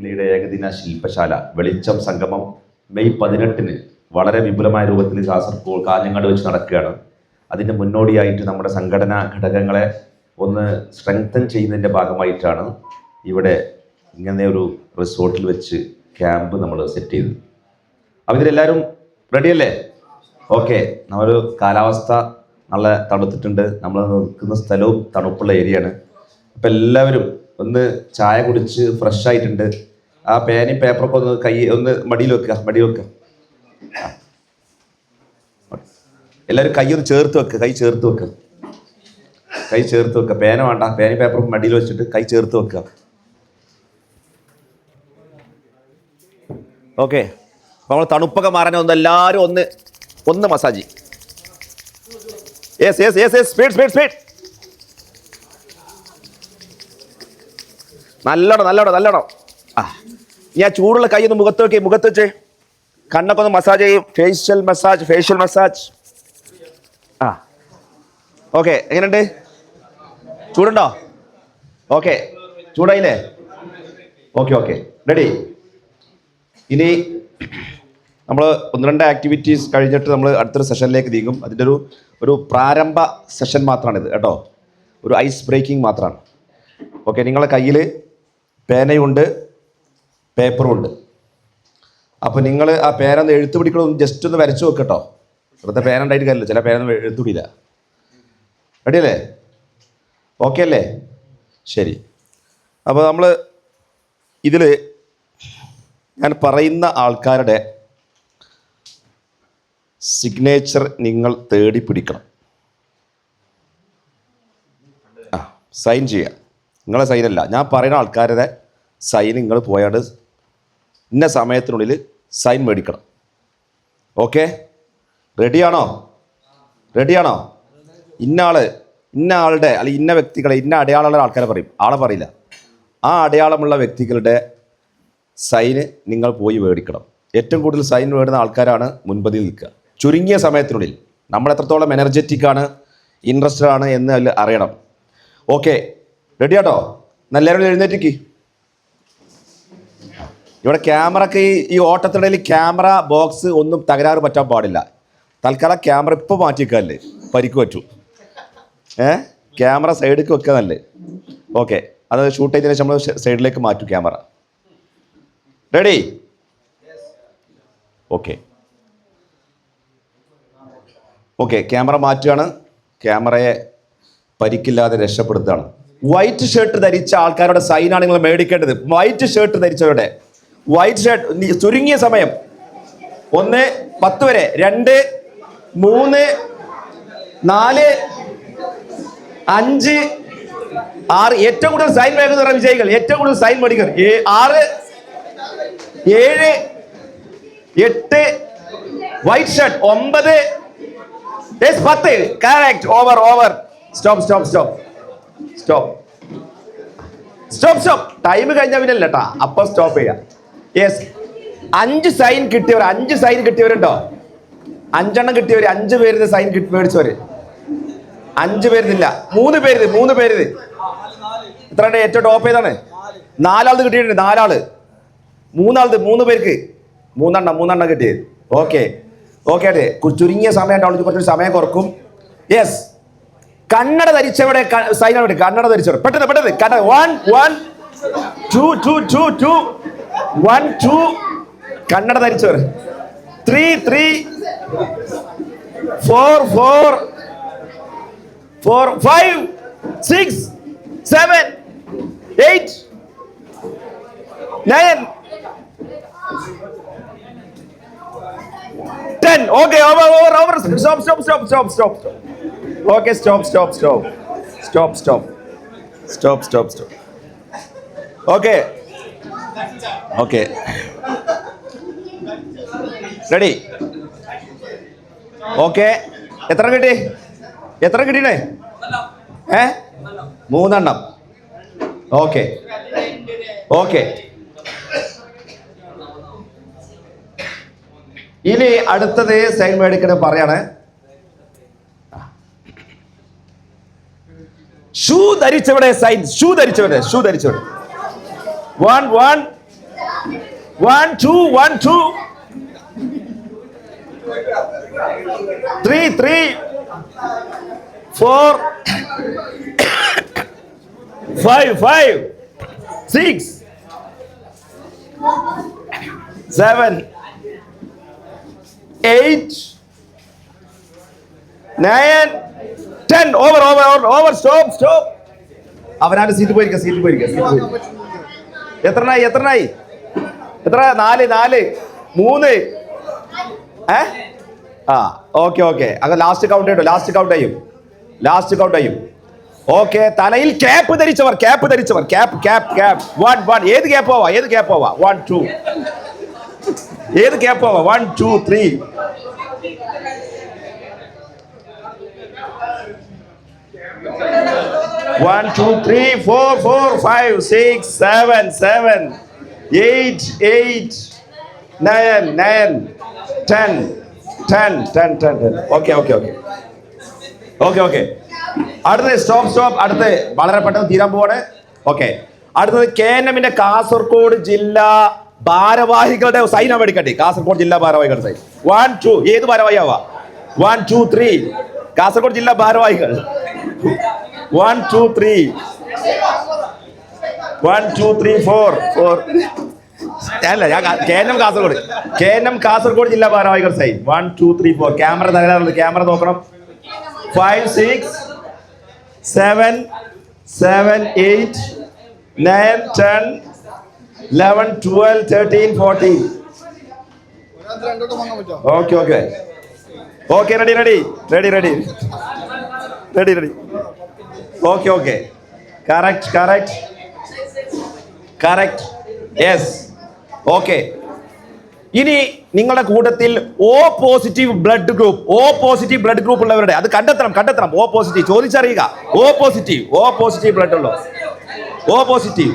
കിളിയുടെ ഏകദിന ശില്പശാല വെളിച്ചം സംഗമം മെയ് പതിനെട്ടിന് വളരെ വിപുലമായ രൂപത്തിൽ കാസർഗോഡ് കാഞ്ഞങ്ങാട് വെച്ച് നടക്കുകയാണ്. അതിന്റെ മുന്നോടിയായിട്ട് നമ്മുടെ സംഘടനാ ഘടകങ്ങളെ ഒന്ന് സ്ട്രെങ്തൻ ചെയ്യുന്നതിന്റെ ഭാഗമായിട്ടാണ് ഇവിടെ ഇങ്ങനെ ഒരു റിസോർട്ടിൽ വെച്ച് ക്യാമ്പ് നമ്മൾ സെറ്റ് ചെയ്തത്. അപ്പോൾ ഇതിലെല്ലാവരും റെഡിയല്ലേ ഓക്കെ നമ്മളൊരു കാലാവസ്ഥ നല്ല തണുത്തിട്ടുണ്ട്. നമ്മൾ നിൽക്കുന്ന സ്ഥലവും തണുപ്പുള്ള ഏരിയയാണ് അപ്പം എല്ലാവരും ഒന്ന് ചായ കുടിച്ച് ഫ്രഷ് ആയിട്ടുണ്ട്. ആ പേനയും പേപ്പറൊക്കെ ഒന്ന് കൈ ഒന്ന് മടിയിൽ വെക്കുക മടി വെക്കുക എല്ലാവരും കൈ ഒന്ന് ചേർത്ത് വെക്കുക കൈ ചേർത്ത് വെക്കുക കൈ ചേർത്ത് വെക്കുക പേന വേണ്ട പേനയും പേപ്പറും മടിയിൽ വെച്ചിട്ട് കൈ ചേർത്ത് വെക്കുക ഓക്കെ നമ്മൾ തണുപ്പൊക്കെ മാറാൻ ഒന്ന് എല്ലാവരും ഒന്ന് ഒന്ന് massage yes yes yes yes speed speed speed നല്ലോണം നല്ലോണം നല്ലോണം. ആ. ഞാൻ ചൂടുള്ള കൈ ഒന്ന് മുഖത്ത് വെക്കേ മുഖത്ത് വെച്ചേ. കണ്ണൊക്കെ ഒന്ന് മസാജ് ചെയ്യും. ഫേഷ്യൽ മസാജ് ഫേഷ്യൽ മസാജ് ആ. ഓക്കെ എങ്ങനെയുണ്ട്? ചൂടുണ്ടോ? ഓക്കെ ചൂടായില്ലേ? ഓക്കെ ഓക്കെ റെഡി ഇനി നമ്മൾ ഒന്ന് രണ്ട് ആക്ടിവിറ്റീസ് കഴിഞ്ഞിട്ട് നമ്മൾ അടുത്തൊരു സെഷനിലേക്ക് നീങ്ങും. അതിന്റെ ഒരു ഒരു പ്രാരംഭ സെഷൻ മാത്രമാണിത് കേട്ടോ? ഒരു ഐസ് ബ്രേക്കിംഗ് മാത്രമാണ് ഓക്കെ നിങ്ങളുടെ കയ്യിൽ പേനയുണ്ട്. പേപ്പറും ഉണ്ട് അപ്പോൾ നിങ്ങൾ ആ പേരൊന്ന് എഴുത്തു പിടിക്കണം ജസ്റ്റ് ഒന്ന് വരച്ചു വെക്കട്ടോ ഇവിടുത്തെ പേരുണ്ടായിട്ട് കാര്യമില്ല ചില പേരൊന്നും എഴുത്തു പിടിയില്ല. റെഡിയല്ലേ? ഓക്കെ അല്ലേ? ശരി. അപ്പോൾ നമ്മൾ ഇതിൽ ഞാൻ പറയുന്ന ആൾക്കാരുടെ സിഗ്നേച്ചർ നിങ്ങൾ തേടി പിടിക്കണം. ആ സൈൻ ചെയ്യുക നിങ്ങളെ സൈനല്ല ഞാൻ പറയുന്ന ആൾക്കാരുടെ സൈൻ നിങ്ങൾ പോയാണ്ട് ഇന്ന സമയത്തിനുള്ളിൽ സൈൻ മേടിക്കണം. ഓക്കെ റെഡിയാണോ റെഡിയാണോ ഇന്ന ആൾ ഇന്ന ആളുടെ അല്ലെങ്കിൽ ഇന്ന വ്യക്തികളെ ഇന്ന അടയാളമുള്ള ആൾക്കാരെ പറയും. ആളെ പറയില്ല. ആ അടയാളമുള്ള വ്യക്തികളുടെ സൈന് നിങ്ങൾ പോയി മേടിക്കണം. ഏറ്റവും കൂടുതൽ സൈൻ വേടുന്ന ആൾക്കാരാണ് മുൻപതിൽ നിൽക്കുക. ചുരുങ്ങിയ സമയത്തിനുള്ളിൽ. നമ്മൾ എത്രത്തോളം എനർജറ്റിക് ആണ് ഇൻട്രസ്റ്റഡ് ആണ് എന്ന് അതിൽ അറിയണം. ഓക്കെ റെഡിയാട്ടോ നല്ല എഴുന്നേറ്റിക്ക് ഇവിടെ ക്യാമറക്ക് ഈ ഓട്ടത്തിനിടയിൽ ക്യാമറ ബോക്സ് ഒന്നും തകരാറ് പറ്റാൻ പാടില്ല. തൽക്കാലം ക്യാമറ ഇപ്പോൾ മാറ്റിവെക്കാല്ലേ പരിക്ക് പറ്റൂ. ഏ? ക്യാമറ സൈഡിലേക്ക് വെക്കുക നല്ലേ ഓക്കെ. അത് ഷൂട്ട് ചെയ്തതിന് ശേഷം നമ്മൾ സൈഡിലേക്ക് മാറ്റും camera. Ready? Okay. Okay camera മാറ്റുകയാണ്. ക്യാമറയെ പരിക്കില്ലാതെ രക്ഷപ്പെടുത്തുകയാണ്. വൈറ്റ് ഷർട്ട് ധരിച്ച ആൾക്കാരുടെ സൈനാണ് നിങ്ങൾ മേടിക്കേണ്ടത്. വൈറ്റ് ഷർട്ട് ധരിച്ചവരുടെ വൈറ്റ് ഷർട്ട് ചുരുങ്ങിയ സമയം. ഒന്ന് പത്ത് വരെ. രണ്ട് മൂന്ന് നാല് അഞ്ച് ആറ്. ഏറ്റവും കൂടുതൽ സൈൻ വേഗം വിജയികൾ. ഏറ്റവും കൂടുതൽ സൈൻ മേടിക്കർ ആറ് ഏഴ് എട്ട് വൈറ്റ് ഷർട്ട് ഒമ്പത് പത്ത്. Correct over over stop stop stop stop stop stop time കഴിഞ്ഞാൽ പിന്നെ കേട്ടാ അപ്പൊ സ്റ്റോപ്പ് ചെയ്യാം. യെസ് അഞ്ച് സൈൻ കിട്ടിയവർ അഞ്ച് സൈൻ കിട്ടിയവരുണ്ടോ? അഞ്ചെണ്ണം കിട്ടിയവർ അഞ്ച് പേര് സൈൻ കിട്ടി മേടിച്ചവര്. അഞ്ച് പേരുന്നില്ല മൂന്ന് പേര് മൂന്ന് പേര് എത്ര ഏറ്റവും ടോപ്പ് ഏതാണ്? നാലാളത് കിട്ടിയിട്ടുണ്ട് നാലാൾ. മൂന്നാളത് മൂന്ന് പേർക്ക്. മൂന്നെണ്ണം മൂന്നെണ്ണം കിട്ടിയത്. ഓക്കെ ഓക്കെ അതെ. ചുരുങ്ങിയ സമയം അവൾക്ക് കുറച്ചൊരു സമയം കുറക്കും. യെസ് കണ്ണട ധരിച്ചവിടെ അവിടെ കണ്ണട ധരിച്ചവർ. പെട്ടെന്ന് പെട്ടെന്ന്. കണ്ണട. One one two two two two one two കണ്ണട ധരിച്ചവർ three three four four four five six seven eight nine ten okay over over over stop stop stop stop stop okay stop stop stop stop stop stop stop stop okay okay. Ready. Okay. എത്ര കിട്ടി? എത്ര കിട്ടിയേ ഏ? മൂന്നെണ്ണം. ഓക്കെ. ഓക്കെ. ഇനി അടുത്തത് സൈൻ മേടിക്കണ പറയാണ്. ഷൂ ധരിച്ചവിടെ സൈൻ. ഷൂ ധരിച്ചവിടെ shoe ധരിച്ചവിടെ one one. One two one two three three four five five six seven eight nine ten over over over over stop stop അവനാണ് സീറ്റ് പോയിരിക്കുക സീറ്റ് പോയിരിക്കുക സീറ്റ് പോയിരിക്കുക എത്രനായി എത്രനായി എത്ര? നാല് നാല്. മൂന്ന്. ഏ? ആ ഓക്കെ ഓക്കെ. അത് ലാസ്റ്റ് കൗണ്ട് ചെയ്യട്ടോ. ലാസ്റ്റ് കൗണ്ട് ചെയ്യും. ലാസ്റ്റ് കൗണ്ട് ചെയ്യും. ഓക്കെ തലയിൽ ക്യാപ്പ് ധരിച്ചവർ cap ധരിച്ചവർ. Cap cap cap one one ഏത് ക്യാപ്പ് പോവാ ഏത് ക്യാപ്പ് പോവാ വൺ ടു ഏത് ക്യാപ്പ് പോവാ one two three one two three four four five six seven seven eight eight nine nine ten ten ten ten ten okay okay okay okay okay അടുത്തത് stop stop അടുത്ത് വളരെ പെട്ടെന്ന് തീരാൻ പോവാണ്. Okay അടുത്തത് K N എമ്മിന്റെ കാസർഗോഡ് ജില്ലാ ഭാരവാഹികളുടെ സൈൻ മേടിക്കട്ടെ കാസർഗോഡ് ജില്ലാ ഭാരവാഹികളുടെ സൈൻ വൺ ടു ഏത് ഭാരവാഹിയാവാ? വൺ ടു ത്രീ കാസർഗോഡ് ജില്ലാ ഭാരവാഹികൾ. One two three one two three four four അല്ല ഞാൻ K N M Kasargod. K N M Kasargod ജില്ലാ ഭാരവാഹികൾ sign. One two three four camera തകരാറുണ്ട്. Camera നോക്കണം. Five six seven seven eight nine ten eleven twelve thirteen fourteen okay okay okay ready ready ready ready ready ready okay okay correct correct correct yes okay ഇനി നിങ്ങളുടെ കൂട്ടത്തിൽ O positive blood group O positive blood group ഉള്ളവരുടെ അത് കണ്ടെത്തണം കണ്ടെത്തണം. O positive ചോദിച്ചറിയുക. O positive O positive blood ഉള്ളോ O positive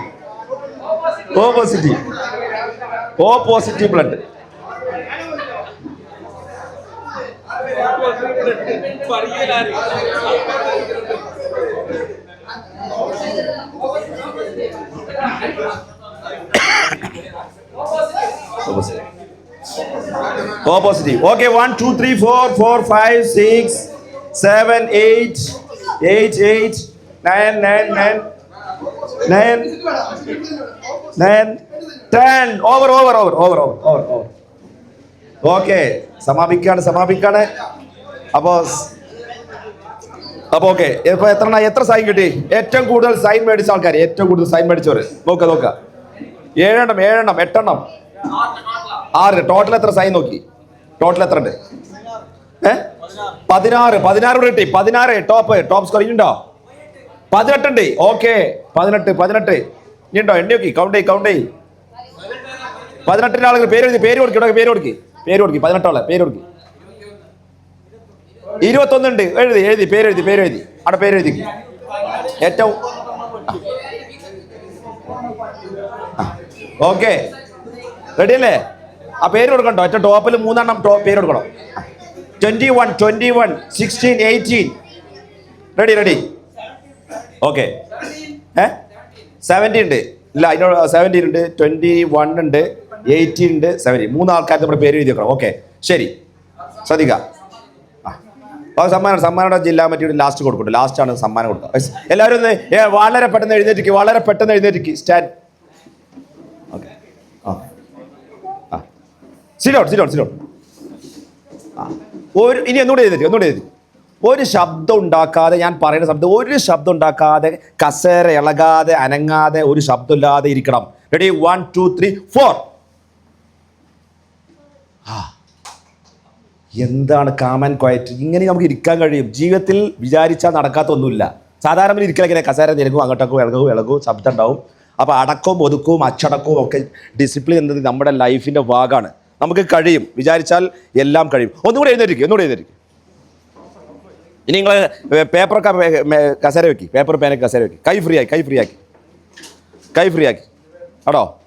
O positive O positive blood O positive okay one two three four four five six seven eight eight eight nine nine nine nine nine ten over over over over over over over okay സമാപിക്കാണ് സമാപിക്കാണ് അപ്പോ അപ്പൊ okay ഇപ്പൊ എത്ര എത്ര sign കിട്ടി? ഏറ്റവും കൂടുതൽ sign മേടിച്ച ആൾക്കാർ ഏറ്റവും കൂടുതൽ സൈൻ മേടിച്ചവർ നോക്ക നോക്ക. ഏഴെണ്ണം ഏഴെണ്ണം എട്ടെണ്ണം. ആറ്. ടോട്ടൽ എത്ര സൈൻ നോക്കി? ടോട്ടൽ എത്ര ഉണ്ട്? ഏ? പതിനാറ്. പതിനാറ് കൂടെ കിട്ടി. പതിനാറ്. ടോപ്പ് ടോപ്പ് സ്കോർ ഉണ്ടോ? പതിനെട്ടുണ്ട് ഓക്കെ പതിനെട്ട് പതിനെട്ട്. ഇനിയുണ്ടോ എണ്ണി നോക്കി. കൗണ്ട് ചെയ് കൗണ്ട് ചെയ് പതിനെട്ടിന്റെ ആളുകൾ പേര് എഴുതി. പേര് കൊടുക്കി പേര് കൊടുക്കി. പേര് കൊടുക്കി. പതിനെട്ടോളെ. പേര് കൊടുക്കി. ഇരുപത്തൊന്നുണ്ട്. എഴുതി എഴുതി പേരെഴുതി പേരെഴുതി. അവിടെ പേരെഴുതി. ഏറ്റവും ഓക്കെ. റെഡി അല്ലേ ആ പേര് കൊടുക്കണ്ടോ? ഏറ്റവും ടോപ്പിൽ മൂന്നെണ്ണം ടോപ്പ് പേര് കൊടുക്കണം? Twenty one twenty one sixteen eighteen. Ready ready. Okay. ഏ? സെവന്റി ഉണ്ട്. ഇല്ല അതിനോട് സെവന്റീൻ ഉണ്ട്. ട്വന്റി വൺ ഉണ്ട് എയ്റ്റീൻ ഉണ്ട് സെവന്റീൻ മൂന്ന് ആൾക്കാർ നമ്മുടെ പേര് എഴുതി വെക്കണം. ഓക്കെ. ശരി. ശ്രദ്ധിക്കാം. സമ്മാനം സമ്മാനയുടെ ജില്ലാ മറ്റിയുടെ ലാസ്റ്റ് കൊടുക്കട്ടെ ലാസ്റ്റ് ആണ് സമ്മാനം കൊടുക്കുക. എല്ലാവരും ഒന്ന് വളരെ പെട്ടെന്ന് എഴുന്നേറ്റിക്ക് വളരെ പെട്ടെന്ന് എഴുന്നേറ്റിക്ക്. സ്റ്റാൻഡ് ഓക്കെ ആ. ആ. സിലോട്ട് സിലോട്ട് സിലോട്ട് ആ. ഒരു ഇനി ഒന്നുകൂടെ എഴുന്നേറ്റ് ഒന്നുകൂടെ എഴുതി ഒരു ശബ്ദം ഉണ്ടാക്കാതെ ഞാൻ പറയുന്ന ശബ്ദം ഒരു ശബ്ദം ഉണ്ടാക്കാതെ കസേര ഇളകാതെ അനങ്ങാതെ ഒരു ശബ്ദമില്ലാതെ ഇരിക്കണം. Ready one two three four എന്താണ് കാമൻ ക്വയറ്റ് ഇങ്ങനെ നമുക്ക് ഇരിക്കാൻ കഴിയും. ജീവിതത്തിൽ വിചാരിച്ചാൽ നടക്കാത്ത ഒന്നുമില്ല സാധാരണ ഇരിക്കല ഇങ്ങനെ കസേര നിരക്കും അങ്ങോട്ടൊക്കെ ഇളകും ഇളകും ശബ്ദം ഉണ്ടാവും. അപ്പോൾ അടക്കവും ഒതുക്കവും അച്ചടക്കവും ഒക്കെ ഡിസിപ്ലിൻ എന്നത് നമ്മുടെ ലൈഫിന്റെ ഭാഗമാണ്. നമുക്ക് കഴിയും. വിചാരിച്ചാൽ എല്ലാം കഴിയും. ഒന്നുകൂടെ എഴുന്നേരിക്കും ഒന്നുകൂടെ എഴുന്നേരിക്കും ഇനി നിങ്ങൾ പേപ്പറൊക്കെ കസേര വെക്കി. പേപ്പർ പേനൊക്കെ കസേര വെക്കി. കൈ ഫ്രീ ആക്കി കൈ ഫ്രീ ആക്കി. കൈ ഫ്രീ ആക്കി. ആടോ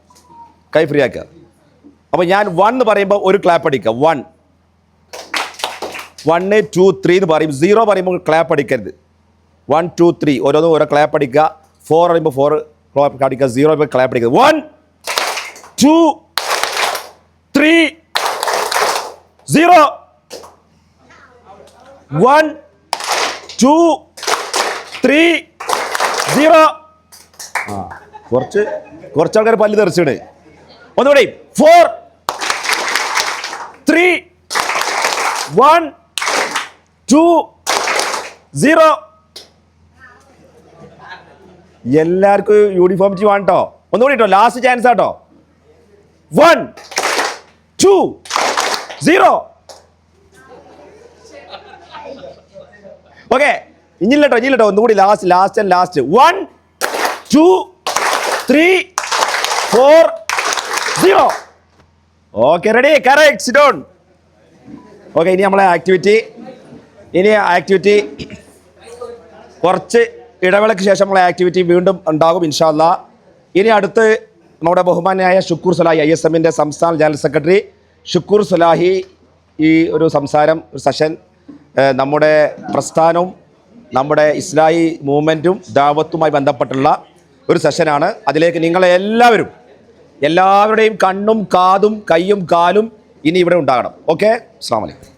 കൈ ഫ്രീ ആക്കുക. അപ്പോൾ ഞാൻ വൺ എന്ന് പറയുമ്പോൾ ഒരു ക്ലാപ്പ് അടിക്കുക. വൺ വണ്ണ് ടു ത്രീ എന്ന് പറയും. സീറോ പറയുമ്പോൾ ക്ലാപ്പ് അടിക്കരുത്. വൺ ടു ത്രീ ഓരോന്നും ഓരോ ക്ലാപ്പ് അടിക്കുക. ഫോർ പറയുമ്പോൾ ഫോർ ക്ലാപ്പ് അടിക്കുക. സീറോ പറയുമ്പോൾ ക്ലാപ്പ് അടിക്കുക. One two three zero one two three zero ആ കുറച്ച് കുറച്ച് ആൾക്കാർ പല്ല് തെറിച്ചിട് ഒന്നുകൂടി. Four three one two zero. എല്ലാവർക്കും യൂണിഫോമിറ്റി വേണ്ടോ ഒന്നുകൂടി കേട്ടോ ലാസ്റ്റ് ചാൻസ് ആട്ടോ. വൺ ടു സീറോ ഓക്കെ ഇഞ്ഞില്ലട്ടോ ഇഞ്ഞില്ലോ ഒന്നുകൂടി last last and last one two three four zero okay ready correct sit down okay ഇനി നമ്മളെ ആക്ടിവിറ്റി ഇനി ആക്ടിവിറ്റി കുറച്ച് ഇടവേളയ്ക്ക് ശേഷമുള്ള ആക്ടിവിറ്റി വീണ്ടും ഉണ്ടാകും ഇൻഷാല്ല ഇനി അടുത്ത് നമ്മുടെ ബഹുമാനായ ഷുക്കൂർ സലാഹി ഐ എസ് എമ്മിന്റെ സംസ്ഥാന ജനറൽ സെക്രട്ടറി ഷുക്കൂർ സലാഹി ഈ ഒരു സംസാരം ഒരു സെഷൻ നമ്മുടെ പ്രസ്ഥാനവും നമ്മുടെ ഇസ്ലാഹി മൂവ്മെന്റും ദാവത്തുമായി ബന്ധപ്പെട്ടുള്ള ഒരു സെഷനാണ്. അതിലേക്ക് നിങ്ങളെല്ലാവരും എല്ലാവരുടെയും കണ്ണും കാതും കൈയും കാലും ഇനി ഇവിടെ ഉണ്ടാകണം. ഓക്കെ? അസ്സാം വലൈക്കും